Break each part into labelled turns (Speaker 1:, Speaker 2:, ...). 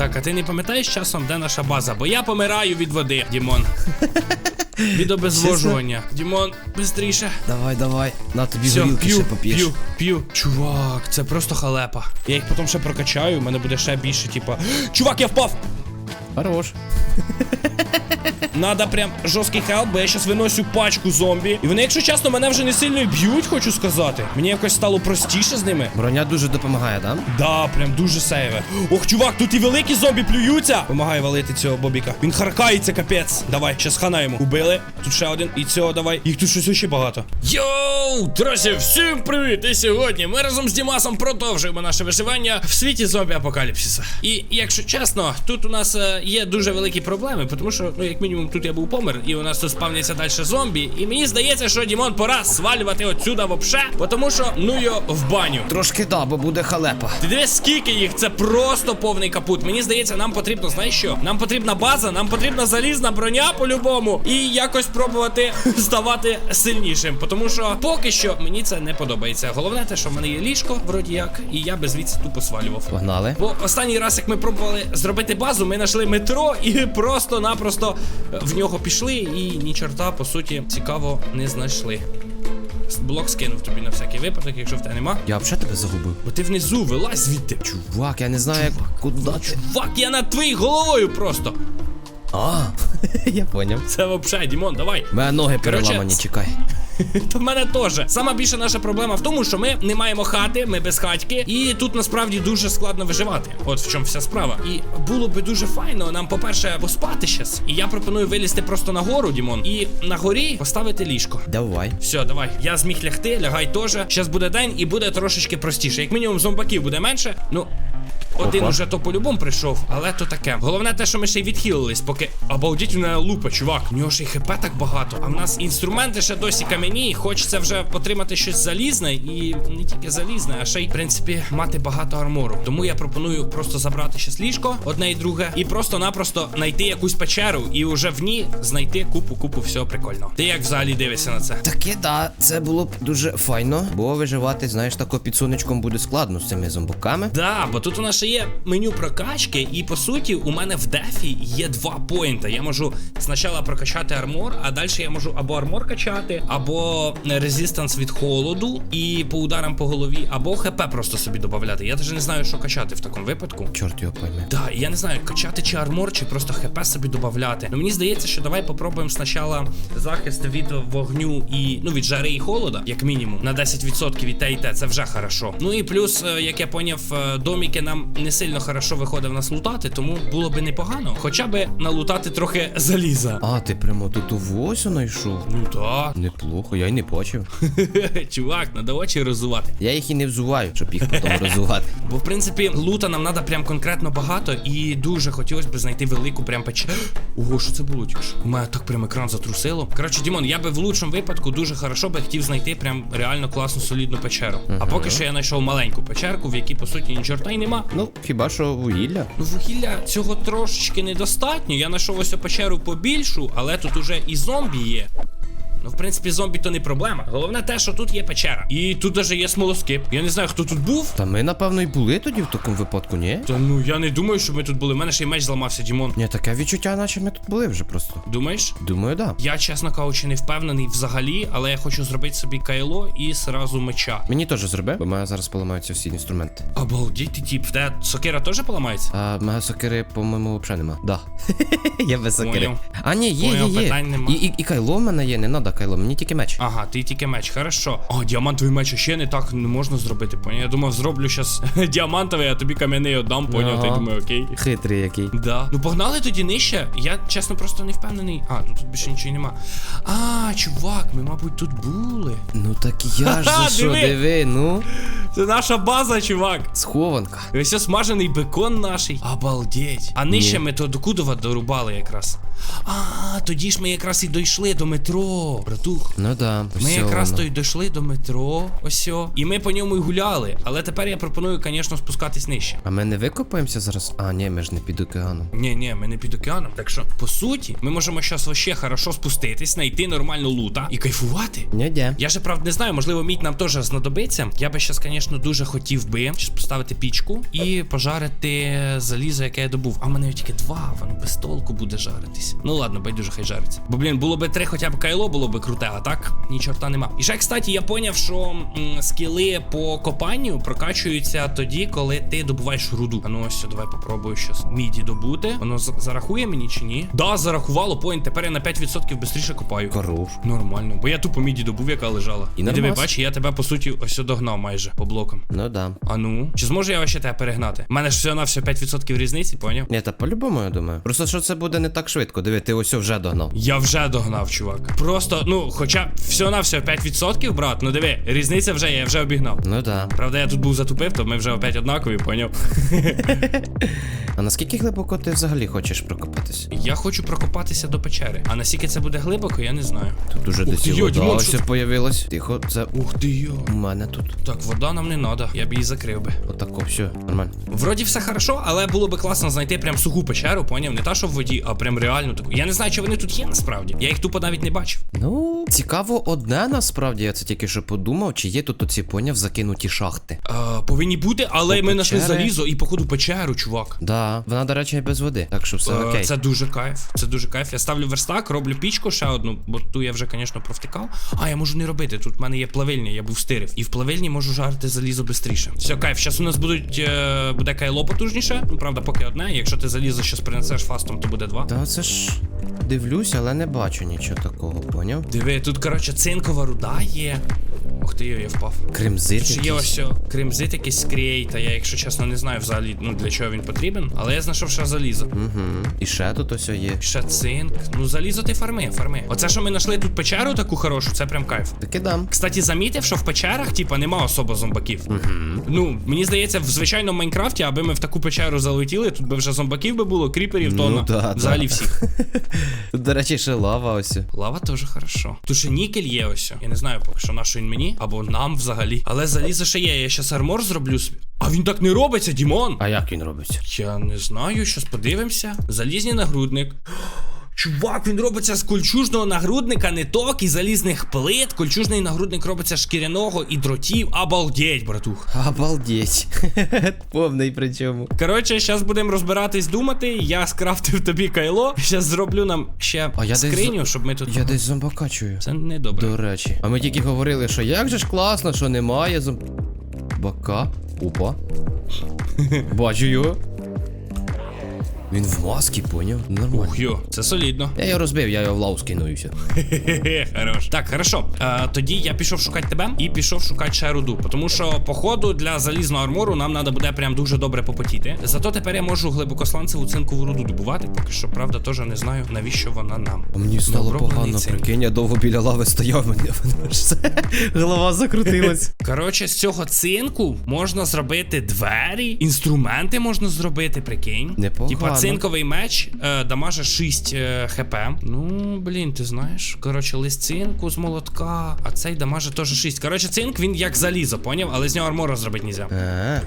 Speaker 1: Так, а ти не пам'ятаєш часом, де наша база? Бо я помираю від води, Дімон. Від обезвожування. Дімон, швидше.
Speaker 2: Давай, давай. На тобі
Speaker 1: Все,
Speaker 2: горілки ще поп'єш.
Speaker 1: п'ю, п'ю. Чувак, це просто халепа. Я їх потім ще прокачаю, у мене буде ще більше, типа. Чувак, я впав!
Speaker 2: Хорош.
Speaker 1: Надо прям жорсткий хелп, бо я щас виносю пачку зомбі. І вони, якщо чесно, мене вже не сильно б'ють, хочу сказати. Мені якось стало простіше з ними.
Speaker 2: Броня дуже допомагає, да?
Speaker 1: Да, прям дуже сейве. Ох, чувак, тут і великі зомбі плюються. Помагай валити цього бобіка. Він харкається, капець. Давай, щас хана йому. Убили. Тут ще один. І цього давай. Їх тут щось ще багато. Йоу, друзі, всім привіт! І сьогодні ми разом з Дімасом продовжуємо наше виживання в світі зомбі апокаліпсиса. І якщо чесно, тут у нас е, є дуже великі проблеми, тому що, ну, як мінімум, тут я був помер, і у нас тут спавняться далі зомбі. І мені здається, що Дімон пора свалювати отсюда вообще, тому що ну йо в баню.
Speaker 2: Трошки да, бо буде халепа.
Speaker 1: Ти дивись, скільки їх, це просто повний капут. Мені здається, нам потрібно, знаєш що? Нам потрібна база, нам потрібна залізна броня по-любому. І якось пробувати ставати сильнішим. Тому що поки що мені це не подобається. Головне те, що в мене є ліжко, вроді як, і я би звідси тупо свалював.
Speaker 2: Погнали.
Speaker 1: Бо останній раз, як ми пробували зробити базу, ми знайшли метро і просто-напросто в нього пішли, і ні чорта, по суті, цікаво не знайшли. Блок скинув тобі на всякий випадок, якщо в тебе нема.
Speaker 2: Я взагалі тебе загубив.
Speaker 1: Бо ти внизу вилазь звідти.
Speaker 2: Чувак, я не знаю, як куди.
Speaker 1: Чувак, я над твоєю головою просто.
Speaker 2: А, я поняв.
Speaker 1: Це вообще, Дімон, давай.
Speaker 2: У мене ноги
Speaker 1: Короче,
Speaker 2: переламані, чекай.
Speaker 1: То в мене теж. Сама більша наша проблема в тому, що ми не маємо хати, ми без хатьки, і тут насправді дуже складно виживати. От в чому вся справа. І було би дуже файно нам, по-перше, поспати щас. І я пропоную вилізти просто на гору, Дімон, і на горі поставити ліжко.
Speaker 2: Давай.
Speaker 1: Все, давай. Я зміг лягти, лягай теж. Щас буде день і буде трошечки простіше. Як мінімум, зомбаків буде менше. Ну. Один
Speaker 2: Опа.
Speaker 1: уже то по-любому прийшов, але то таке. Головне те, що ми ще й відхилились, поки обалдіть на лупа, чувак. У нього ж і хп так багато. А в нас інструменти ще досі кам'яні. Хочеться вже отримати щось залізне, і не тільки залізне, а ще й в принципі мати багато армору. Тому я пропоную просто забрати ще ліжко, одне і друге, і просто-напросто знайти якусь печеру і вже в ній знайти купу-купу всього прикольного. Ти як взагалі дивишся на це?
Speaker 2: Таке, да, це було б дуже файно, бо виживати, знаєш, тако під сонечком буде складно з цими зомбаками.
Speaker 1: Да, бо тут у нас ще є меню прокачки, і по суті, у мене в дефі є два поінта. Я можу спочатку прокачати армор, а далі я можу або армор качати, або резистанс від холоду і по ударам по голові, або хп просто собі додати. Я навіть не знаю, що качати в такому випадку.
Speaker 2: Чорт його пойме.
Speaker 1: Да, я не знаю, качати чи армор, чи просто хп собі додати. Ну мені здається, що давай попробуємо спочатку захист від вогню і ну від жари і холода, як мінімум, на 10% від те і те. Це вже хорошо. Ну і плюс, е, як я поняв, е, доміки нам не сильно хорошо виходить в нас лутати, тому було би непогано. Хоча би налутати трохи заліза.
Speaker 2: А, ти прямо тут у восю знайшов?
Speaker 1: Ну так.
Speaker 2: Неплохо, я й не бачив.
Speaker 1: Чувак, надо очі розувати.
Speaker 2: Я їх і не взуваю, щоб їх потім розувати.
Speaker 1: Бо в принципі лута нам треба прям конкретно багато, і дуже хотілося б знайти велику прям печеру. Ого, що це було тільки що? У мене так прям екран затрусило. Коротше, Дімон, я би в лучшому випадку дуже хорошо би хотів знайти прям реально класну солідну печеру. А поки що я знайшов маленьку печерку, в якій по суті ні чорта й нема.
Speaker 2: Ну, хіба що вугілля?
Speaker 1: Ну, вугілля цього трошечки недостатньо. Я знайшов ось печеру побільшу, але тут уже і зомбі є. Ну, в принципі, зомбі то не проблема. Головне те, що тут є печера. І тут даже є смолоскип. Я не знаю, хто тут був.
Speaker 2: Та ми, напевно, і були тоді в такому випадку, ні?
Speaker 1: Та ну я не думаю, що ми тут були. У мене ще й меч зламався, Дімон.
Speaker 2: Ні, таке відчуття, наче ми тут були вже просто.
Speaker 1: Думаєш?
Speaker 2: Думаю, да.
Speaker 1: Я, чесно кажучи, не впевнений взагалі, але я хочу зробити собі кайло і сразу меча.
Speaker 2: Мені теж зроби, бо в мене зараз поламаються всі інструменти.
Speaker 1: Обалдіть ти тіп, в тебе сокира теж поламається?
Speaker 2: А мега сокири, по-моєму, взагалі нема. Да. Я без сокири.
Speaker 1: Поняв.
Speaker 2: А, ні, є,
Speaker 1: Поняв,
Speaker 2: є, є.
Speaker 1: питань нема.
Speaker 2: І, і, і кайло в мене є, не надо кайло, мені тільки меч.
Speaker 1: Ага, ти тільки меч, хорошо. О, діамантовий меч ще не так не можна зробити, поняв? Я думав, зроблю щас діамантовий, а тобі кам'яний отдам, поняв? Ти думаю, окей.
Speaker 2: Хитрий який.
Speaker 1: Да. Ну погнали тоді нижче. Я чесно просто не впевнений. А, ну тут більше нічого нема. А, чувак, ми, мабуть, тут були.
Speaker 2: Ну так я ж за що,
Speaker 1: диви.
Speaker 2: диви, ну.
Speaker 1: Це наша база, чувак.
Speaker 2: Схованка.
Speaker 1: Ось смажений бекон наш. Обалдеть. А нижче ми то до Кудова дорубали якраз. А, тоді ж ми якраз і дійшли до метро, братух.
Speaker 2: Ну да.
Speaker 1: Ми
Speaker 2: все
Speaker 1: якраз то й дійшли до метро, ось о. І ми по ньому й гуляли. Але тепер я пропоную, звісно, спускатись нижче.
Speaker 2: А ми не викопаємося зараз? А, ні, ми ж не під океаном.
Speaker 1: Ні, ні, ми не під океаном. Так що, по суті, ми можемо зараз вообще хорошо спуститись, знайти нормальну лута і кайфувати.
Speaker 2: Ні, ні.
Speaker 1: Я же правда не знаю, можливо, мідь нам теж знадобиться. Я би зараз, звісно, дуже хотів би поставити пічку і пожарити залізо, яке я добув. А в мене тільки два, воно без толку буде жаритись. Ну ладно, байдуже, хай жариться. Бо, блін, було би три, хоча б кайло було би круте, а так ні чорта нема. І ще, кстати, я поняв, що м, скіли по копанню прокачуються тоді, коли ти добуваєш руду. А ну ось, давай попробую щас міді добути. Воно зарахує мені чи ні? Да, зарахувало, поінт. Тепер я на 5% швидше копаю.
Speaker 2: Хорош.
Speaker 1: Нормально, бо я тупо міді добув, яка лежала.
Speaker 2: І
Speaker 1: І диви, бач, я тебе по суті ось догнав майже по блокам.
Speaker 2: Ну да.
Speaker 1: А ну, чи зможу я вообще тебе перегнати? У мене ж все на все 5% різниці, поняв?
Speaker 2: Ні, та по-любому, я думаю. Просто що це буде не так швидко. Диви, ти ось вже догнав.
Speaker 1: Я вже догнав, чувак. Просто, ну, хоча все на все 5%, брат, ну диви, різниця вже є, я вже обігнав.
Speaker 2: Ну да.
Speaker 1: Правда, я тут був затупив, то ми вже опять однакові, поняв?
Speaker 2: А наскільки глибоко ти взагалі хочеш прокопатись?
Speaker 1: Я хочу прокопатися до печери. А наскільки це буде глибоко, я не знаю.
Speaker 2: Тут уже десь вода
Speaker 1: що-
Speaker 2: появилась. Тихо, це
Speaker 1: Ух ти йо.
Speaker 2: у мене тут.
Speaker 1: Так, вода нам не треба, я б її закрив би.
Speaker 2: Отако, все, нормально.
Speaker 1: Вроді все хорошо, але було би класно знайти прям суху печеру, поняв? Не та, що в воді, а прям реальну таку. Я не знаю, чи вони тут є насправді. Я їх тупо навіть не бачив.
Speaker 2: Ну, цікаво одне насправді, я це тільки що подумав, чи є тут оці поняв закинуті шахти.
Speaker 1: А, повинні бути, але
Speaker 2: О,
Speaker 1: ми знайшли
Speaker 2: печери.
Speaker 1: залізо і походу печеру, чувак.
Speaker 2: Да, вона, до речі, без води, так що все
Speaker 1: Е,
Speaker 2: окей.
Speaker 1: Це дуже кайф. Це дуже кайф. Я ставлю верстак, роблю пічку ще одну, бо ту я вже, звісно, провтикав. А, я можу не робити. Тут в мене є плавильня, я був стирив. І в плавильні можу жарити залізо швидше. Все, кайф. Зараз у нас будуть е, буде кайло потужніше. Ну, правда, поки одне. Якщо ти залізо щас принесеш фастом, то буде два.
Speaker 2: Та це ж дивлюсь, але не бачу нічого такого, поняв?
Speaker 1: Диви, тут, коротше, цинкова руда є. Ух ти, я впав.
Speaker 2: Кримзит
Speaker 1: Ще є
Speaker 2: якийсь.
Speaker 1: ось о, кримзит якийсь та я, якщо чесно, не знаю взагалі, ну для чого він потрібен, але я знайшов ще залізо.
Speaker 2: Угу. І ще тут ось є.
Speaker 1: Ще цинк. Ну залізо ти фарми, фарми. Оце, що ми знайшли тут печеру таку хорошу, це прям кайф.
Speaker 2: Таки дам.
Speaker 1: Кстати, замітив, що в печерах, типа, нема особо зомбаків. Ну, мені здається, в звичайному Майнкрафті, аби ми в таку печеру залетіли, тут би вже зомбаків би було, кріперів,
Speaker 2: Ну,
Speaker 1: тонна.
Speaker 2: да,
Speaker 1: взагалі
Speaker 2: да.
Speaker 1: всіх.
Speaker 2: Тут, до речі, ще лава ось.
Speaker 1: Лава теж хорошо. Тут ще нікель є ось. Я не знаю поки що на що він мені, або нам взагалі. Але залізо ще є. Я щас армор зроблю собі. А він так не робиться, Дімон!
Speaker 2: А як він робиться?
Speaker 1: Я не знаю, щось подивимося. Залізний нагрудник. Чувак, він робиться з кольчужного нагрудника, не ток і залізних плит. Кольчужний нагрудник робиться шкіряного і дротів. Обалдеть, братух.
Speaker 2: Обалдеть. Повний причому.
Speaker 1: Коротше, зараз будемо розбиратись, думати. Я скрафтив тобі кайло. Зараз зроблю нам ще
Speaker 2: А я
Speaker 1: скриню, щоб ми тут.
Speaker 2: Я десь зомбака чую.
Speaker 1: Це не добре.
Speaker 2: До речі. А ми тільки говорили, що як же ж класно, що немає зомбака. Опа. Бачу його. Він в масці, поняв? Нормально.
Speaker 1: Ух, йо, це солідно.
Speaker 2: Я його розбив, я його в лаву скинувся.
Speaker 1: Хе-хе, хорош. Так, хорошо. Е, тоді я пішов шукати тебе і пішов шукати ще руду. Тому що, походу, для залізного армору нам треба буде прям дуже добре попотіти. Зато тепер я можу глибокосланцеву цинкову руду добувати. Поки що, правда, теж не знаю, навіщо вона нам.
Speaker 2: А мені стало погано, прикинь, я довго біля лави стояв, мене. Голова закрутилась.
Speaker 1: Коротше, з цього цинку можна зробити двері, інструменти можна зробити, прикинь.
Speaker 2: Непогано.
Speaker 1: Цинковий меч е, дамаже 6 е, хп. Ну, блін, ти знаєш. Коротше, лист цинку з молотка, а цей дамаже теж 6. Коротше, цинк він як залізо, поняв? Але з нього армора зробити нельзя.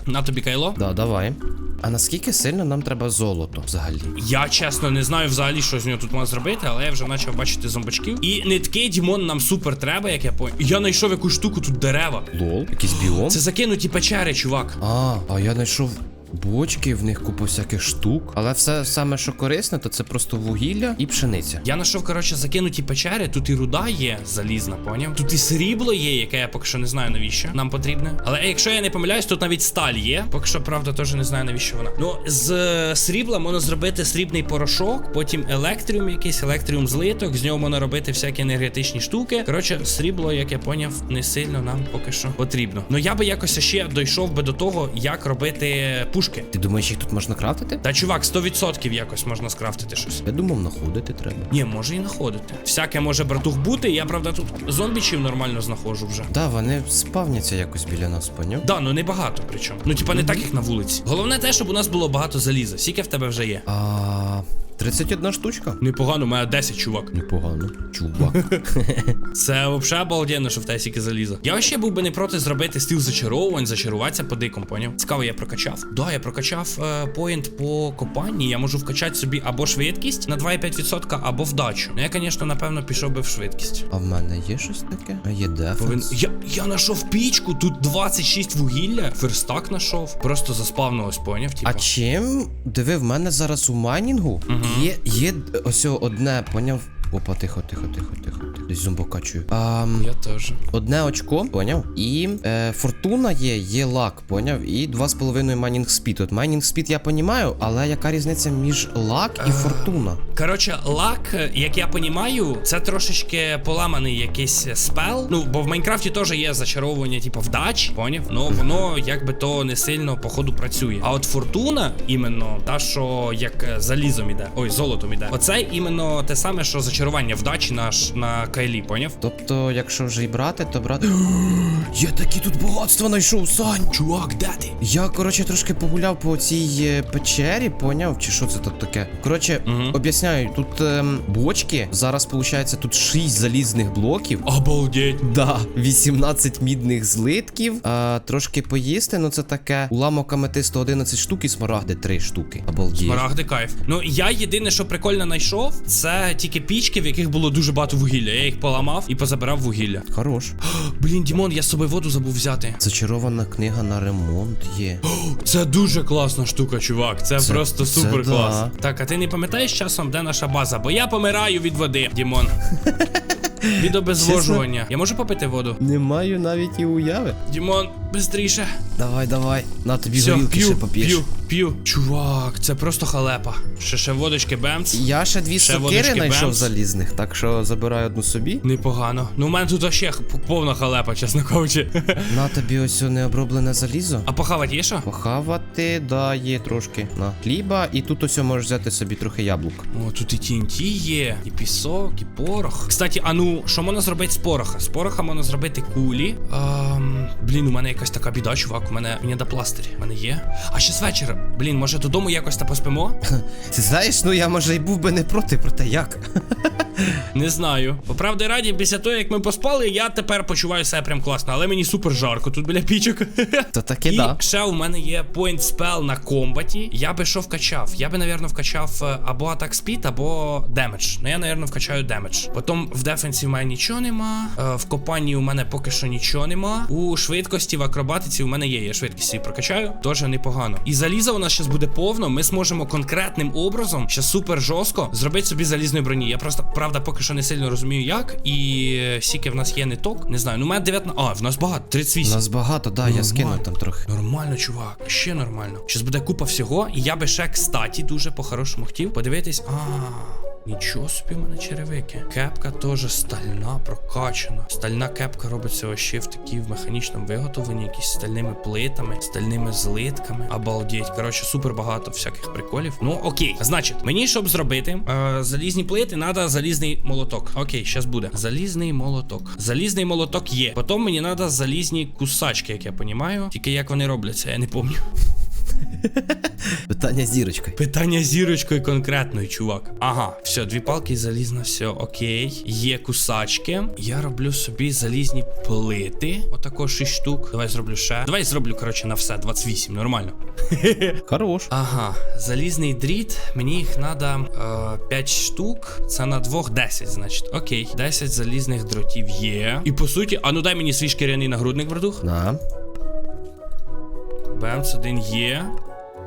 Speaker 2: А,
Speaker 1: На тобі кайло.
Speaker 2: да, давай. А наскільки сильно нам треба золото взагалі?
Speaker 1: Я чесно не знаю взагалі, що з нього тут можна зробити, але я вже почав бачити зомбачків. І нитки Дімон нам супер треба, як я поняв. Я знайшов якусь штуку, тут дерева.
Speaker 2: Лол, якийсь біом?
Speaker 1: Це закинуті печери, чувак.
Speaker 2: А, а я знайшов бочки, в них купу всяких штук. Але все саме, що корисне, то це просто вугілля і пшениця.
Speaker 1: Я знайшов, коротше, закинуті печери. Тут і руда є залізна, поняв? Тут і срібло є, яке я поки що не знаю навіщо нам потрібне. Але якщо я не помиляюсь, тут навіть сталь є. Поки що, правда, теж не знаю навіщо вона. Ну, з е, срібла можна зробити срібний порошок, потім електріум якийсь, електріум злиток. З нього можна робити всякі енергетичні штуки. Коротше, срібло, як я поняв, не сильно нам поки що потрібно. Ну я би якось ще дійшов би до того, як робити пушки.
Speaker 2: Ти думаєш, їх тут можна крафтити?
Speaker 1: Та чувак, 100% якось можна скрафтити щось.
Speaker 2: Я думав, знаходити треба.
Speaker 1: Ні, може і знаходити. Всяке може братух бути. Я правда тут зомбічів нормально знаходжу вже.
Speaker 2: Да, вони спавняться якось біля нас, поняв?
Speaker 1: Да, ну не багато причому. Ну, типа, не так, їх на вулиці. Головне те, щоб у нас було багато заліза. Скільки в тебе вже є?
Speaker 2: А 31 штучка.
Speaker 1: Непогано, у мене 10 чувак.
Speaker 2: Непогано. Чувак.
Speaker 1: Це взагалі обалденно, що в тебе стільки заліза. Я ще був би не проти зробити стіл зачаровувань, зачаруватися по дикому, поняв? Цікаво, я прокачав. Да, я прокачав е, поінт по копанні. Я можу вкачати собі або швидкість на 2,5%, або вдачу. Ну я, звісно, напевно, пішов би в швидкість.
Speaker 2: А в мене є щось таке? А є
Speaker 1: Повин... Я, я знайшов пічку, тут 26 вугілля, верстак знайшов. Просто заспавнилось, поняв? Типа.
Speaker 2: А чим? Диви, в мене зараз у майнінгу є, є ось одне, поняв? Опа, тихо, тихо, тихо, тихо. Десь зомбока чую. А,
Speaker 1: Я теж.
Speaker 2: одне очко, поняв? І е, фортуна є, є лак, поняв? І 2,5 майнінг спід. От майнінг спід я понімаю, але яка різниця між лак і фортуна?
Speaker 1: Коротше, лак, як я понімаю, це трошечки поламаний якийсь спел. Ну, бо в Майнкрафті теж є зачаровування, типу, вдач, поняв? Ну воно якби то не сильно походу працює. А от фортуна, іменно та, що як е, залізом іде, ой, золотом іде. Оце іменно те саме, що зачарування вдачі на, ш- на кайлі, поняв?
Speaker 2: Тобто, якщо вже й брати, то брати. Я такі тут багатство знайшов, Сань!
Speaker 1: Чувак, де ти?
Speaker 2: Я, коротше, трошки погуляв по цій е, печері, поняв? Чи що це тут таке? Коротше,
Speaker 1: Мгм.
Speaker 2: Об'ясняю, тут ем, бочки. Зараз, виходить, тут 6 залізних блоків.
Speaker 1: Обалдеть.
Speaker 2: Да, 18 мідних злитків. А, трошки поїсти, ну це таке. Уламок амети 111 штук і смарагди 3 штуки. Обалдеть.
Speaker 1: Смарагди кайф. Ну я єдине, що прикольно знайшов, це тільки пічки, в яких було дуже багато вугілля. Я їх поламав і позабирав вугілля.
Speaker 2: Хорош.
Speaker 1: Блін, Дімон, я з собою воду забув взяти.
Speaker 2: Зачарована книга на ремонт є.
Speaker 1: Це дуже класна штука, чувак. Це,
Speaker 2: Це-
Speaker 1: просто супер клас.
Speaker 2: да.
Speaker 1: Так, а ти не пам'ятаєш часом, де наша база? Бо я помираю від води, Дімон. Від обезвожування. Я можу попити воду?
Speaker 2: Не маю навіть і уяви.
Speaker 1: Дімон, бистріше.
Speaker 2: Давай, давай. На тобі
Speaker 1: Все,
Speaker 2: горілки ще
Speaker 1: п'ю,
Speaker 2: поп'єш.
Speaker 1: п'ю, п'ю. Чувак, це просто халепа. Ще ще водочки бемц.
Speaker 2: Я ще дві
Speaker 1: Ще
Speaker 2: сокири знайшов залізних, так що забираю одну собі.
Speaker 1: Непогано. Ну, у мене тут ще повна халепа, чесно кажучи.
Speaker 2: На тобі ось необроблене залізо.
Speaker 1: А похавати є що?
Speaker 2: Похавати, да, є трошки. На хліба, і тут ось можеш взяти собі трохи яблук.
Speaker 1: О, тут і TNT є, і пісок, і порох. Кстати, а ну, що можна зробити з пороха? З пороха можна зробити кулі. Ам, блін, у мене якась така біда, чувак. У мене мені до пластирі. У мене є. А ще з вечора. Блін, може додому якось та поспимо?
Speaker 2: Ти знаєш, ну я може й був би не проти, проте як?
Speaker 1: Не знаю. По правді раді, після того, як ми поспали, я тепер почуваю себе прям класно, але мені супер жарко тут біля пічок.
Speaker 2: То таки
Speaker 1: І
Speaker 2: да.
Speaker 1: ще у мене є point spell на комбаті. Я би що вкачав? Я би, напевно, вкачав е, або атак спід, або демедж. Ну я, напевно, вкачаю демедж. Потім в дефенсі в мене нічого нема. е, В копанні у мене поки що нічого нема. У швидкості, в акробатиці у мене є. Я швидкість її прокачаю. Теж непогано. І заліза у нас зараз буде повно. Ми зможемо конкретним образом, ще супер жорстко, зробити собі залізної броні. Я просто правда поки що не сильно розумію, як. І е, скільки в нас є ниток. Не знаю. Ну, у мене 19. А, в нас багато. 38.
Speaker 2: Нас багато, да, я
Speaker 1: Нормально.
Speaker 2: скинув там трохи.
Speaker 1: Нормально, чувак, ще нормально. Щас буде купа всього, і я би ще, кстати, дуже по-хорошому хотів подивитись. А. Нічого собі в мене черевики. Кепка теж стальна, прокачана. Стальна кепка робиться вообще в такій в механічному виготовленні, якісь стальними плитами, стальними злитками. Обалдеть. Коротше, супер багато всяких приколів. Ну окей. Значить, мені щоб зробити е, залізні плити, треба залізний молоток. Окей, щас буде. Залізний молоток. Залізний молоток є. Потім мені треба залізні кусачки, як я понімаю. Тільки як вони робляться, я не пам'ятаю.
Speaker 2: Питання з зірочкою.
Speaker 1: Питання зірочкою конкретною, чувак. Ага, все, дві палки залізна, все, окей. Є кусачки. Я роблю собі залізні плити. Отако 6 штук. Давай зроблю ще. Давай зроблю, коротше, на все. 28, нормально.
Speaker 2: Хорош.
Speaker 1: Ага, залізний дріт. Мені їх треба е, 5 штук. Це на двох 10, значить. Окей. 10 залізних дротів є. І по суті, а ну дай мені свій шкіряний нагрудник, братух.
Speaker 2: На.
Speaker 1: Бемс один є.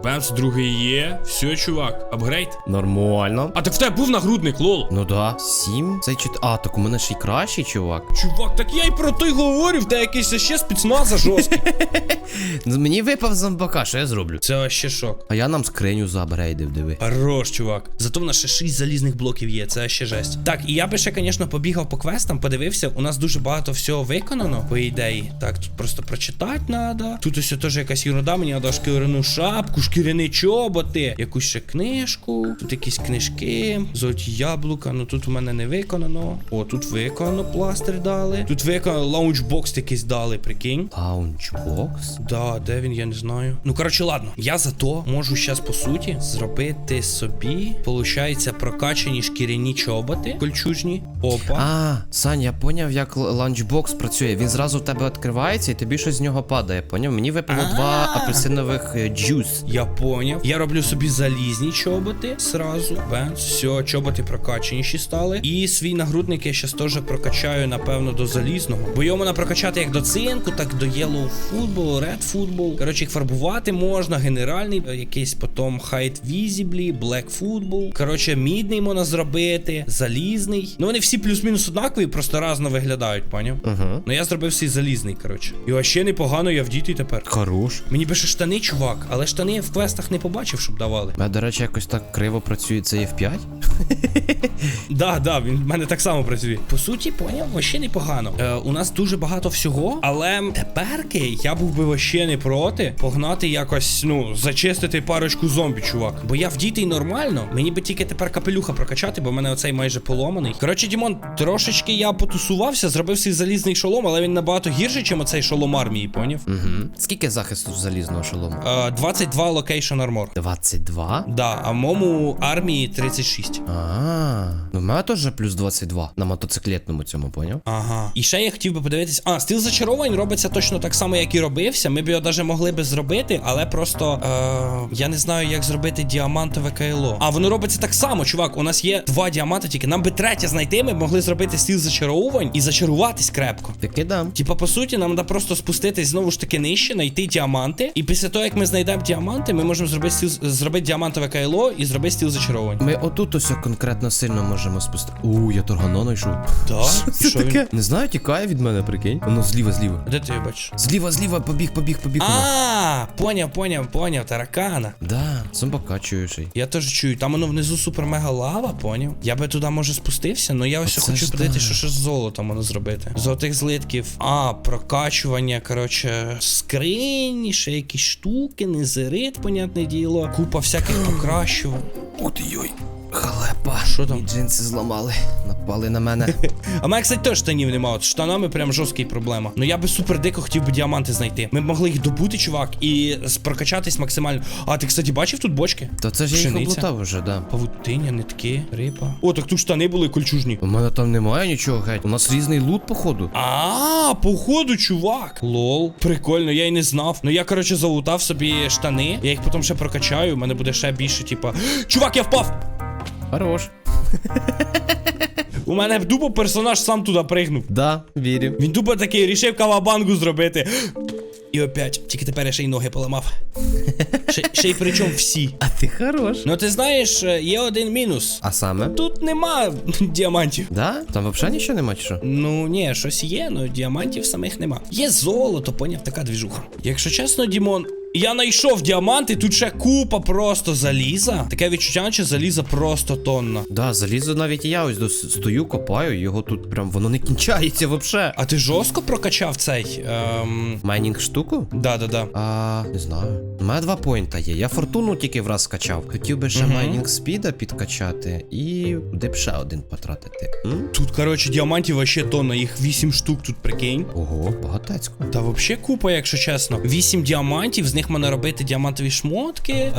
Speaker 1: Бемс другий є. Все, чувак. Апгрейд.
Speaker 2: Нормально.
Speaker 1: А так в тебе був нагрудник, лол.
Speaker 2: Ну да. Сім. Цей чот. А, так у мене ще й кращий, чувак.
Speaker 1: Чувак, так я й про той говорю, в тебе якийсь ще спецназа жорсткий.
Speaker 2: Ну, Мені випав зомбака, що я зроблю?
Speaker 1: Це ще шок.
Speaker 2: А я нам скриню заапгрейдив, диви.
Speaker 1: Хорош, чувак. Зато в нас ще 6 залізних блоків є, це ще жесть. Так, і я би ще, звісно, побігав по квестам, подивився. У нас дуже багато всього виконано, по ідеї. Так, тут просто прочитати треба. Тут ось теж якась ерунда, мені треба шкіряну шапку, шкіряну шкіряні чоботи, якусь ще книжку, тут якісь книжки, золоті яблука. Ну тут у мене не виконано. О, тут виконано пластир дали. Тут виконано лаунчбокс якийсь дали, прикинь.
Speaker 2: Лаунчбокс?
Speaker 1: Да, де він, я не знаю. Ну коротше, ладно. Я зато можу зараз, по суті, зробити собі, получається, прокачані шкіряні чоботи, кольчужні. Опа.
Speaker 2: А, Сань, я поняв, як ланчбокс працює. Він зразу в тебе відкривається і тобі щось з нього падає. Поняв? Мені випало два апельсинових е, джус.
Speaker 1: Я поняв. Я роблю собі залізні чоботи сразу. Бенц, все, чоботи прокачаніші стали. І свій нагрудник я щас теж прокачаю, напевно, до залізного. Бо його можна прокачати як до цинку, так до Yellow Football, Red Football. Коротше, їх фарбувати можна, генеральний, е, якийсь потім Height Visibly, Black Football. Коротше, мідний можна зробити, залізний. Ну вони всі плюс-мінус однакові, просто разно виглядають, поняв?
Speaker 2: Угу.
Speaker 1: Ну я зробив свій залізний, коротше. І ще непогано я вдітий тепер.
Speaker 2: Хорош.
Speaker 1: Мені би ще штани, чувак, але штани в квестах не побачив, щоб давали.
Speaker 2: А, до речі, якось так криво працює цей F5.
Speaker 1: Да, да, він в мене так само працює. По суті, поняв, вообще непогано. Е, у нас дуже багато всього, але теперки я був би вообще не проти погнати якось, ну, зачистити парочку зомбі, чувак. Бо я вдітий нормально. Мені би тільки тепер капелюха прокачати, бо в мене оцей майже поломаний. Коротше, Дімон, трошечки я потусувався, зробив свій залізний шолом, але він набагато гірший, ніж оцей шолом армії, поняв?
Speaker 2: Угу. Скільки захисту залізного шолому?
Speaker 1: Е, 22 локейшн армор.
Speaker 2: 22?
Speaker 1: Да, а в моєму армії 36.
Speaker 2: А, ну в мене теж плюс 22 на мотоциклетному цьому, поняв?
Speaker 1: Ага. І ще я хотів би подивитись. А, стіл зачаровань робиться точно так само, як і робився. Ми б його навіть могли би зробити, але просто е, я не знаю, як зробити діамантове кайло. А воно робиться так само, чувак. У нас є два діаманти, тільки нам би третє знайти. Ми б могли зробити стіл зачаровань і зачаруватись крепко.
Speaker 2: Таки дам.
Speaker 1: Типа, по суті, нам треба просто спуститись знову ж таки нижче, знайти діаманти. І після того, як ми знайдемо діаманти, ми можемо зробити стіл, зробити діамантове кайло і зробити стіл зачаровань.
Speaker 2: Ми отут ось конкретно сильно можемо спустити. У, я торгано знайшов.
Speaker 1: Так?
Speaker 2: Це таке? Не знаю, тікає від мене, прикинь. Воно зліва, зліва.
Speaker 1: Де ти його бачиш?
Speaker 2: Зліва, зліва, побіг, побіг, побіг. воно.
Speaker 1: А, поняв, поняв, поняв, таракана.
Speaker 2: Да, зомбака ще.
Speaker 1: Я теж чую, там воно внизу супер мега лава, поняв? Я би туди може спустився, але я ось
Speaker 2: Оце
Speaker 1: хочу
Speaker 2: ж
Speaker 1: подивитися,
Speaker 2: да.
Speaker 1: що ще з золотом воно зробити. Золотих злитків. А, прокачування, коротше, скрині, ще якісь штуки, незерит, понятне діло. Купа всяких покращувань.
Speaker 2: Ух ти йой. Халепа.
Speaker 1: Що там?
Speaker 2: І джинси зламали. Напали на мене.
Speaker 1: А мене, кстати, теж штанів нема. От штанами прям жорсткий проблема. Ну я би супер дико хотів би діаманти знайти. Ми б могли їх добути, чувак, і прокачатись максимально. А ти, кстати, бачив тут бочки?
Speaker 2: То це ж я їх облутав уже, да.
Speaker 1: Павутиння, нитки, риба. О, так тут штани були кольчужні.
Speaker 2: У мене там немає нічого геть. У нас різний лут, походу.
Speaker 1: А, походу, чувак. Лол. Прикольно, я й не знав. Ну я, коротше, залутав собі штани. Я їх потім ще прокачаю. У мене буде ще більше, типа. Чувак, я впав!
Speaker 2: Хорош.
Speaker 1: У мене дупо персонаж сам туди пригнув.
Speaker 2: Да, вірю.
Speaker 1: Він дупо такий рішив кавабангу зробити. І опять, тільки тепер я ще й ноги поламав. Ще, ще й причому всі.
Speaker 2: А ти хорош.
Speaker 1: Ну ти знаєш, е, є один мінус.
Speaker 2: А саме?
Speaker 1: Тут нема діамантів.
Speaker 2: Да? Там взагалі нічого нема, чи що?
Speaker 1: Ну ні, щось є, але діамантів самих нема. Є золото, поняв, така двіжуха. Якщо чесно, Дімон, я знайшов діаманти, тут ще купа просто заліза. Таке відчуття, наче заліза просто тонна.
Speaker 2: Да, залізо навіть я ось стою, копаю, його тут прям воно не кінчається вообще.
Speaker 1: А ти жорстко прокачав цей? Ем...
Speaker 2: Майнінг штуку?
Speaker 1: Да-да-да.
Speaker 2: А, не знаю. У мене два поінта є. Я фортуну тільки враз скачав. Хотів би ще
Speaker 1: Мгм.
Speaker 2: майнінг спіда підкачати і де б ще один потратити. М?
Speaker 1: Тут, коротше, діамантів вообще тонна, їх 8 штук тут, прикинь.
Speaker 2: Ого, багатецько.
Speaker 1: Та взагалі купа, якщо чесно. 8 діамантів, з них можна робити діамантові шмотки, е,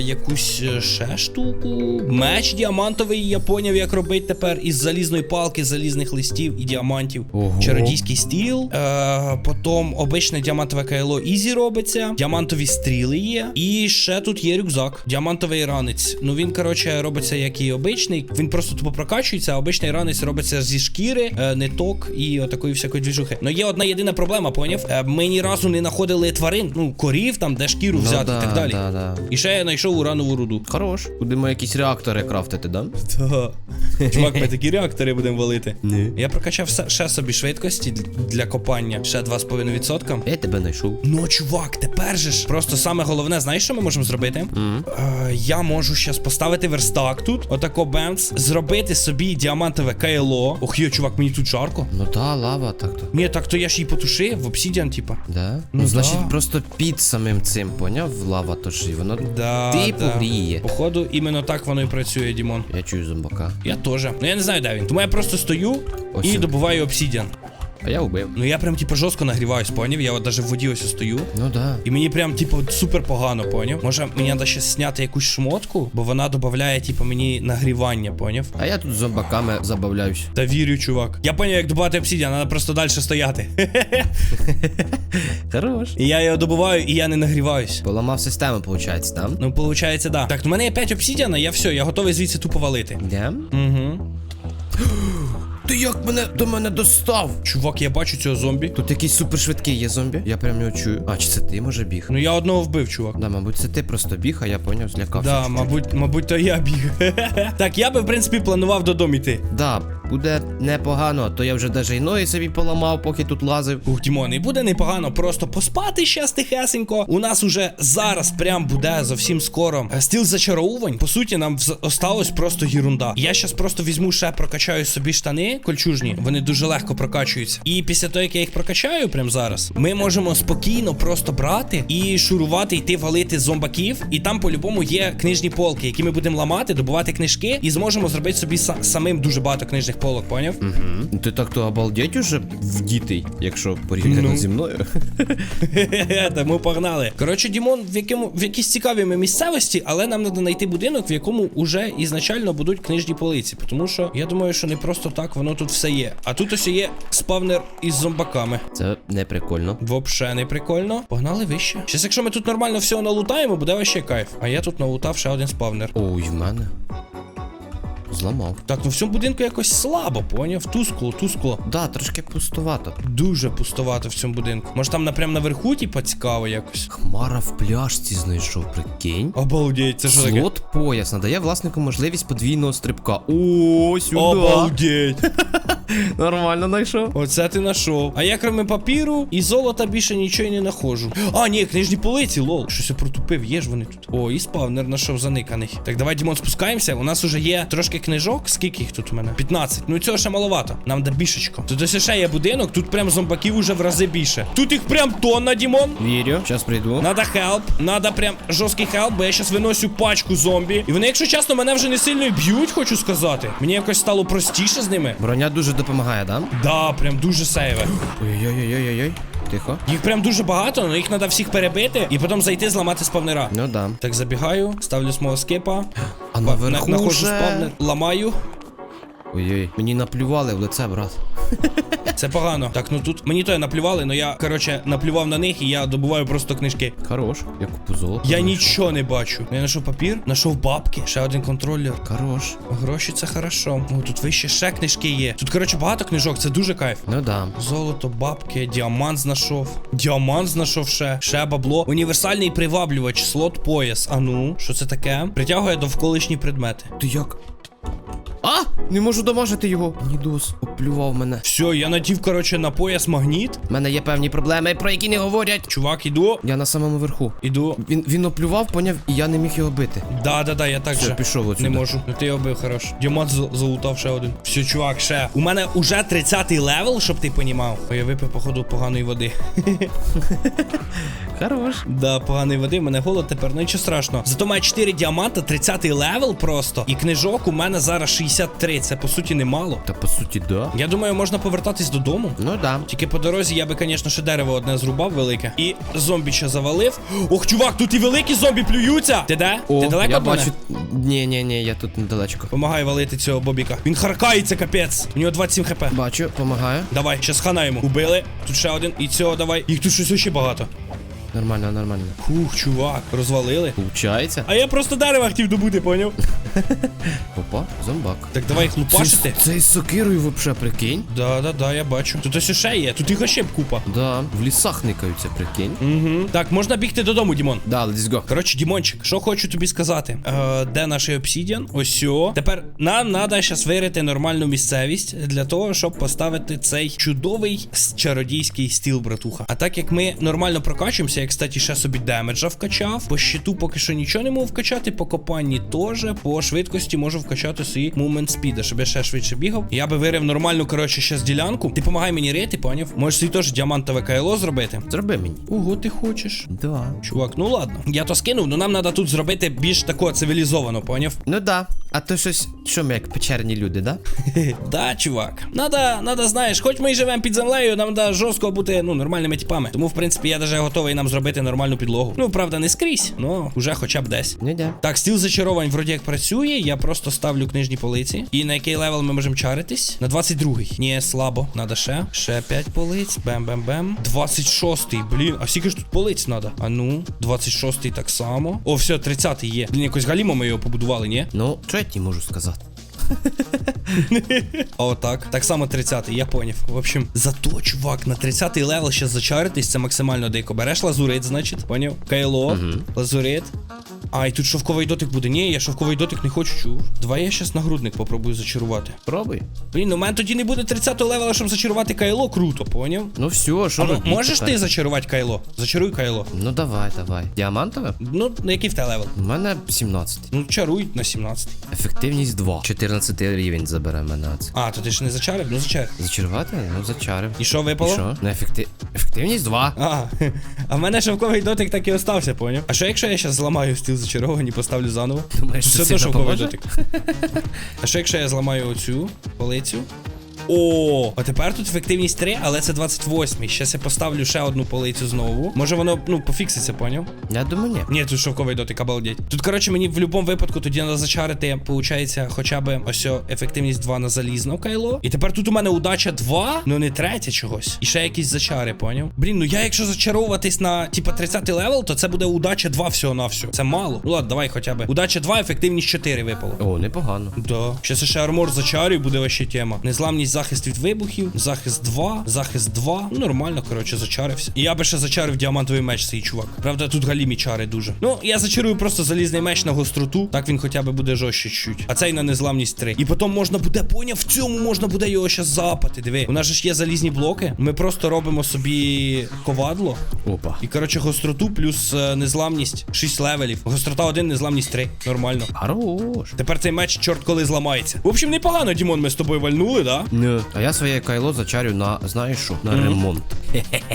Speaker 1: якусь е, ще штуку. Меч діамантовий, я поняв, як робити тепер із залізної палки, залізних листів і діамантів.
Speaker 2: Ого.
Speaker 1: Чародійський стіл. Е, потім обичне діамантове кайло Ізі робиться. Діамантові стріли є. І ще тут є рюкзак. Діамантовий ранець. Ну він, коротше, робиться як і обичний. Він просто тупо прокачується, а обичний ранець робиться зі шкіри, е, ниток і отакої всякої двіжухи. Ну є одна єдина проблема, поняв? Е, ми ні разу не знаходили тварин, ну корів там, де шкіру взяти
Speaker 2: да,
Speaker 1: і так далі.
Speaker 2: Да, да.
Speaker 1: І ще я знайшов уранову руду.
Speaker 2: Хорош. Будемо якісь реактори крафтити, да?
Speaker 1: Та. Чувак, ми такі реактори будемо валити. Я прокачав ще собі швидкості для копання, ще 2,5%.
Speaker 2: Я тебе знайшов.
Speaker 1: Ну, чувак, тепер же ж просто саме головне, знаєш, що ми можемо зробити?
Speaker 2: Мгм.
Speaker 1: Е, я можу щас поставити верстак тут, отако бенц, зробити собі діамантове кайло. Ох, йо, чувак, мені тут жарко.
Speaker 2: Ну та, лава так то.
Speaker 1: Ні, так то я ж її потушив в обсідіан, типа.
Speaker 2: Да?
Speaker 1: Ну
Speaker 2: Ну, значить,
Speaker 1: да.
Speaker 2: просто під самим цим, поняв? Лава тож і воно
Speaker 1: Да,
Speaker 2: типу
Speaker 1: да.
Speaker 2: гріє.
Speaker 1: Походу, іменно так воно і працює, Дімон.
Speaker 2: Я чую зомбака.
Speaker 1: Я теж. Ну я не знаю, де він. Тому я просто стою
Speaker 2: Ось
Speaker 1: і
Speaker 2: він.
Speaker 1: добуваю обсідіан.
Speaker 2: А я вбив.
Speaker 1: Ну я прям типу жорстко нагріваюсь, поняв? Я от даже в воді ось стою.
Speaker 2: Ну да.
Speaker 1: І мені прям, типу, супер погано, поняв? Може, мені треба ще зняти якусь шмотку, бо вона додає, типу, мені нагрівання, поняв?
Speaker 2: А я тут зомбаками забавляюсь.
Speaker 1: Та вірю, чувак. Я поняв, як добувати обсідіан, треба просто далі стояти.
Speaker 2: Хорош.
Speaker 1: І я його добуваю, і я не нагріваюсь.
Speaker 2: Поламав систему, виходить, там?
Speaker 1: Ну, виходить, да. Так, в мене є 5 обсідіана, я все, я готовий звідси тупо валити.
Speaker 2: Йдем.
Speaker 1: Угу.
Speaker 2: Ти як мене до мене достав?
Speaker 1: Чувак, я бачу цього зомбі.
Speaker 2: Тут якийсь супершвидкий є зомбі. Я прям його чую. А, чи це ти може біг?
Speaker 1: Ну я одного вбив, чувак.
Speaker 2: Да, мабуть, це ти просто біг, а я поняв, злякався.
Speaker 1: Да,
Speaker 2: чуть-чуть.
Speaker 1: мабуть, мабуть, то я біг. так, я би, в принципі, планував додому йти.
Speaker 2: Да, буде непогано, то я вже даже і ноги собі поламав, поки тут лазив.
Speaker 1: Ух, Дімон, і буде непогано просто поспати щас тихесенько. У нас уже зараз прям буде зовсім скоро е, стіл зачаровувань. По суті, нам осталось просто єрунда. Я щас просто візьму ще прокачаю собі штани кольчужні. Вони дуже легко прокачуються. І після того, як я їх прокачаю, прям зараз, ми можемо спокійно просто брати і шурувати, йти валити зомбаків. І там по-любому є книжні полки, які ми будемо ламати, добувати книжки, і зможемо зробити собі са- самим дуже багато книжних полок, поняв?
Speaker 2: Угу. Ти так то обалдеть уже вдітий, якщо порівняно
Speaker 1: Ну.
Speaker 2: зі мною.
Speaker 1: Тому погнали. Коротше, Дімон в якому в якійсь цікавій ми місцевості, але нам треба знайти будинок, в якому уже ізначально будуть книжні полиці. Тому що я думаю, що не просто так воно тут все є. А тут ось є спавнер із зомбаками.
Speaker 2: Це не прикольно.
Speaker 1: Вообще не прикольно. Погнали вище. Щас, якщо ми тут нормально всього налутаємо, буде ще кайф. А я тут налутав ще один спавнер.
Speaker 2: Ой, в мене. Зламав.
Speaker 1: Так, ну в цьому будинку якось слабо, поняв? Тускло, тускло.
Speaker 2: Да, трошки пустувато.
Speaker 1: Дуже пустовато в цьому будинку. Може там напрям наверху, типа, цікаво якось.
Speaker 2: Хмара в пляшці знайшов, прикинь.
Speaker 1: Обалдеть, це що таке?
Speaker 2: Слот пояс надає власнику можливість подвійного стрибка. О, сюди.
Speaker 1: Обалдеть.
Speaker 2: Нормально знайшов.
Speaker 1: Оце ти знайшов. А я кроме папіру і золота більше нічого не знаходжу. А, ні, книжні полиці, лол. Щось я протупив, є ж вони тут. О, і спавнер знайшов заниканий. Так, давай, Дімон, спускаємося. У нас уже є трошки книжок. Скільки їх тут у мене? 15. Ну цього ще маловато. Нам да бішечко. Тут ось ще є будинок, тут прям зомбаків уже в рази більше. Тут їх прям тонна, Дімон.
Speaker 2: Вірю. Зараз прийду.
Speaker 1: Надо хелп, надо прям жорсткий хелп, бо я щас виносю пачку зомбі. І вони, якщо чесно, мене вже не сильно б'ють, хочу сказати. Мені якось стало простіше з ними.
Speaker 2: Броня дуже допомагає, да?
Speaker 1: Да, прям дуже сейве.
Speaker 2: Ой-ой-ой-ой-ой. Тихо.
Speaker 1: Їх прям дуже багато, але їх треба всіх перебити і потім зайти зламати спавнера.
Speaker 2: Ну да.
Speaker 1: Так, забігаю, ставлю смого скипа.
Speaker 2: А наверху
Speaker 1: Нахожу
Speaker 2: вже...
Speaker 1: спавнер, ламаю.
Speaker 2: Ой-ой, мені наплювали в лице, брат.
Speaker 1: Це погано. Так, ну тут мені то наплювали, але я, коротше, наплював на них і я добуваю просто книжки.
Speaker 2: Хорош. Я купу золота.
Speaker 1: Я нічого не бачу. Я знайшов папір, знайшов бабки, ще один контролер.
Speaker 2: Хорош.
Speaker 1: Гроші це хорошо. О, тут вище ще книжки є. Тут, коротше, багато книжок, це дуже кайф.
Speaker 2: Ну да.
Speaker 1: Золото, бабки, діамант знайшов. Діамант знайшов ще. Ще бабло. Універсальний приваблювач, слот пояс. А ну, що це таке? Притягує довколишні предмети.
Speaker 2: Ти як? А! Не можу домажити його. Нідос оплював мене.
Speaker 1: Все, я надів, коротше, на пояс магніт.
Speaker 2: У мене є певні проблеми, про які не говорять.
Speaker 1: Чувак, іду.
Speaker 2: Я на самому верху.
Speaker 1: Іду.
Speaker 2: Він, він оплював, поняв, і я не міг його бити.
Speaker 1: Да, да, да, я так
Speaker 2: Все,
Speaker 1: же.
Speaker 2: пішов отсюди.
Speaker 1: Не можу. Ну ти його бив, хорош. Діамант з- залутав ще один. Все, чувак, ще. У мене уже 30-й левел, щоб ти понімав. Ой, я випив, походу, поганої води.
Speaker 2: Хорош.
Speaker 1: Да, поганої води, в мене голод тепер, ну нічого страшного. Зато має 4 діаманта, 30-й левел просто. І книжок у мене зараз 63. Це по суті немало.
Speaker 2: Та по суті, да.
Speaker 1: Я думаю, можна повертатись додому.
Speaker 2: Ну да.
Speaker 1: Тільки по дорозі я би, звісно, ще дерево одне зрубав велике. І зомбі ще завалив. Ох, чувак, тут і великі зомбі плюються. Ти де?
Speaker 2: О,
Speaker 1: Ти далеко
Speaker 2: я
Speaker 1: від мене?
Speaker 2: бачу. Ні, ні, ні, я тут недалечко.
Speaker 1: Помагай валити цього бобіка. Він харкається, капець. У нього 27 хп.
Speaker 2: Бачу, помагаю.
Speaker 1: Давай, ще сханаємо. Убили. Тут ще один. І цього давай. Їх тут щось ще багато.
Speaker 2: Нормально, нормально.
Speaker 1: Хух, чувак, розвалили.
Speaker 2: Получається.
Speaker 1: А я просто дерева хотів добути, поняв?
Speaker 2: Опа, зомбак.
Speaker 1: Так давай їх лупашити.
Speaker 2: Це із сокирою вообще, прикинь.
Speaker 1: Да, да, да, я бачу. Тут ось ще є, тут їх ще купа.
Speaker 2: Да, в лісах никаються, прикинь.
Speaker 1: Угу. Так, можна бігти додому, Дімон.
Speaker 2: Да, let's go.
Speaker 1: Коротше, Дімончик, що хочу тобі сказати. Е, де наш обсідіан? Ось сьо. Тепер нам треба зараз вирити нормальну місцевість для того, щоб поставити цей чудовий чародійський стіл, братуха. А так як ми нормально прокачуємося, я, кстати, ще собі демеджа вкачав. По щиту поки що нічого не можу вкачати, по копанні теж, по швидкості можу вкачати свій movement speed, щоб я ще швидше бігав. Я би вирив нормальну, коротше, щас ділянку. Ти помагай мені рити, поняв? Можеш свій теж діамантове кайло зробити.
Speaker 2: Зроби мені.
Speaker 1: Ого, ти хочеш.
Speaker 2: Да.
Speaker 1: Чувак, ну ладно. Я то скинув, ну нам треба тут зробити більш такого цивілізовано, поняв?
Speaker 2: Ну да. А то щось, що ми як печерні люди, да?
Speaker 1: Да, чувак. Надо, надо, знаєш, хоч ми і живемо під землею, нам треба жорстко бути ну, нормальними типами. Тому, в принципі, я даже готовий нам зробити нормальну підлогу. Ну, правда, не скрізь, ну вже хоча б десь.
Speaker 2: Не да.
Speaker 1: Так, стіл зачаровань вроді як працює. Я просто ставлю книжні полиці. І на який левел ми можемо чаритись? На 22-й. Ні, слабо. Надо ще. Ще 5 полиць. Бем-бем-бем. 26-й. Блін, а скільки ж тут полиць надо? А ну, 26-й так само. О, все, 30-й є. Блін, якось галімо ми його побудували, ні?
Speaker 2: Ну, що я ті можу сказати?
Speaker 1: А отак. Так само 30-й, я поняв. В общем, зато, чувак, на 30-й левел ще зачаритись, це максимально дико. Береш лазурит, значить, поняв? Кайло, лазурит. А, і тут шовковий дотик буде. Ні, я шовковий дотик не хочу, чув. Давай я щас нагрудник попробую зачарувати.
Speaker 2: Пробуй.
Speaker 1: Блін, ну у мене тоді не буде 30-го левела, щоб зачарувати кайло, круто, поняв?
Speaker 2: Ну все, що робити
Speaker 1: можеш
Speaker 2: тепер?
Speaker 1: ти зачарувати кайло? Зачаруй кайло.
Speaker 2: Ну давай, давай. Діамантове?
Speaker 1: Ну, на який в те левел?
Speaker 2: У мене 17.
Speaker 1: Ну, чаруй на 17.
Speaker 2: Ефективність 2. 14 рівень забере мене.
Speaker 1: А, то ти ж не зачарив? Ну зачар.
Speaker 2: Зачарувати? Ну зачарив.
Speaker 1: І що
Speaker 2: І
Speaker 1: випало?
Speaker 2: що? На ефекти... ефективність 2.
Speaker 1: А, а в мене шовковий дотик так і остався, поняв? А що якщо я зараз зламаю стіл зачарований і поставлю заново?
Speaker 2: Думаєш,
Speaker 1: Все
Speaker 2: це
Speaker 1: одно
Speaker 2: сильно
Speaker 1: шовковий
Speaker 2: поможе?
Speaker 1: А що якщо я зламаю оцю полицю? О, а тепер тут ефективність 3, але це 28. Щас я поставлю ще одну полицю знову. Може воно, ну, пофікситься, поняв?
Speaker 2: Я думаю, ні.
Speaker 1: Ні, тут шовковий дотик, обалдеть. Тут, коротше, мені в будь-якому випадку тоді треба зачарити, виходить, хоча б ось ефективність 2 на залізно кайло. І тепер тут у мене удача 2, ну не третя чогось. І ще якісь зачари, поняв? Блін, ну я якщо зачаровуватись на типа 30 левел, то це буде удача 2 всього на всього. Це мало. Ну ладно, давай хоча б. Удача 2, ефективність 4 випало.
Speaker 2: О, непогано.
Speaker 1: Да. Щас ще армор зачарю, буде вообще тема. Незламність захист від вибухів, захист 2, захист 2. Ну нормально, коротше, зачарився. І я би ще зачарив діамантовий меч цей чувак. Правда, тут галімі чари дуже. Ну, я зачарую просто залізний меч на гостроту. Так він хоча б буде жорстче чуть. А цей на незламність 3. І потім можна буде, поняв, в цьому можна буде його ще запати. Диви. У нас же ж є залізні блоки. Ми просто робимо собі ковадло.
Speaker 2: Опа.
Speaker 1: І коротше, гостроту плюс е, незламність 6 левелів. Гострота 1, незламність 3. Нормально.
Speaker 2: Хорош.
Speaker 1: Тепер цей меч чорт коли зламається. В общем, непогано, Дімон, ми з тобою вальнули, да?
Speaker 2: Ну. А я своє кайло зачарю на, знаєш що? На ремонт.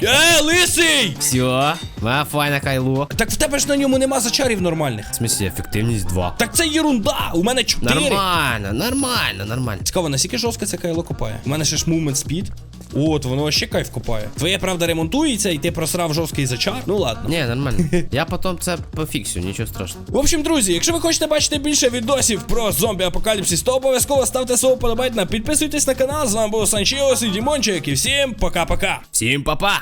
Speaker 1: Е, лисий!
Speaker 2: Все, моя файна кайло.
Speaker 1: Так в тебе ж на ньому нема зачарів нормальних.
Speaker 2: В смысле, ефективність 2.
Speaker 1: Так це єрунда! У мене 4.
Speaker 2: Нормально, нормально, нормально.
Speaker 1: Цікаво, наскільки жорстко це кайло копає. У мене ще ж movement speed. От, воно ще кайф копає. Твоє, правда, ремонтується, і ти просрав жорсткий зачар. Ну ладно.
Speaker 2: Ні, нормально. Я потім це пофіксю, нічого страшного.
Speaker 1: В общем, друзі, якщо ви хочете бачити більше відосів про зомбі апокаліпсис, то обов'язково ставте свого подобайна, підписуйтесь на канал. З вами був Санчіос і Дімончик. І всім пока-пока.
Speaker 2: Всім па-па!